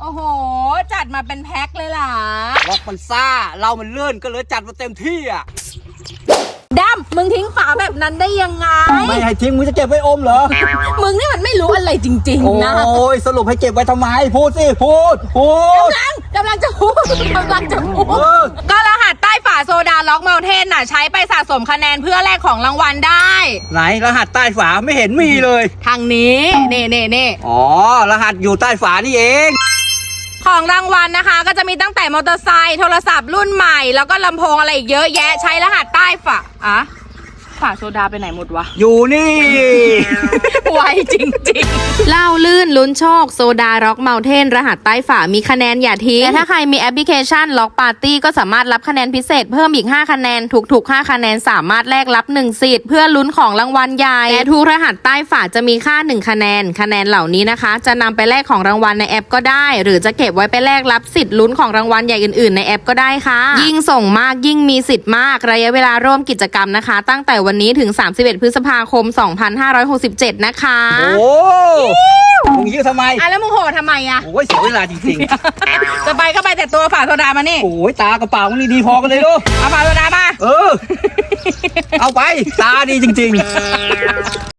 โอ้โห จัดมาเป็นแพ็คเลยเหรอล็อกมันซ่า เรามันเลื่อนก็เลยจัดมาเต็มที่อะดำมึงทิ้งฝาแบบนั้นได้ยังไง ไม่ให้ทิ้งมึงจะเก็บไว้อมเหรอ มึงนี่มันไม่รู้อะไรจริงโอ้ๆนะยสรุปให้เก็บไว้ทำไม พูดสิ พูด พูด กำลังกำลังจะพูดกำลังจะพูดเออก็รหัสใต้ฝาโซดาล็อกเมลเทนน่ะ ใช้ไปสะสมคะแนนเพื่อแลกของรางวัลได้ ไหนรหัสใต้ฝาไม่เห็นมีเลย ทางนี้ เน่เน่เน่อ๋อ รหัสอยู่ใต้ฝานี่เอง ของรางวัลนะคะ ก็จะมีตั้งแต่มอเตอร์ไซค์โทรศัพท์รุ่นใหม่ แล้วก็ลำโพงอะไรอีกเยอะแยะใช้รหัสใต้ฝาอะ ฝาโซดาไปไหนหมดวะ อยู่นี่ไวจริงๆเล่าลื่นลุ้นโชคโซดาร็อกเมลเทนรหัสใต้ฝามีคะแนนอย่าทิ้งและถ้าใครมีแอปพลิเคชันล็อกปาร์ตี้ก็สามารถรับคะแนนพิเศษเพิ่มอีก 5 คะแนนทุกๆ 5 คะแนนสามารถแลกรับ 1 สิทธิ์เพื่อลุ้นของรางวัลใหญ่และทุกรหัสใต้ฝาจะมีค่า 1 คะแนน คะแนนเหล่านี้นะคะ จะนำไปแลกของรางวัลในแอปก็ได้ หรือจะเก็บไว้ไปแลกรับสิทธิ์ลุ้นของรางวัลใหญ่อื่นๆ ในแอปก็ได้ค่ะ ยิ่งส่งมากยิ่งมีสิทธิ์มากระยะเวลาร่วมกิจกรรมนะคะ ตั้งแต่วันนี้ถึง 31 พฤษภาคม 2567 นะคะโอ้มึงยิ้วทำไมอะแล้วมึงโหทำไมอะโอ้ยเสียเวลาจริงจะไปก็ไปแต่ตัวฝาโซดามานี่ๆโอ้ยตากระเป๋านี่ดีพอกันเลยลูกเอาฝาโซดามา เออ เอาไป ตาดีจริง ๆ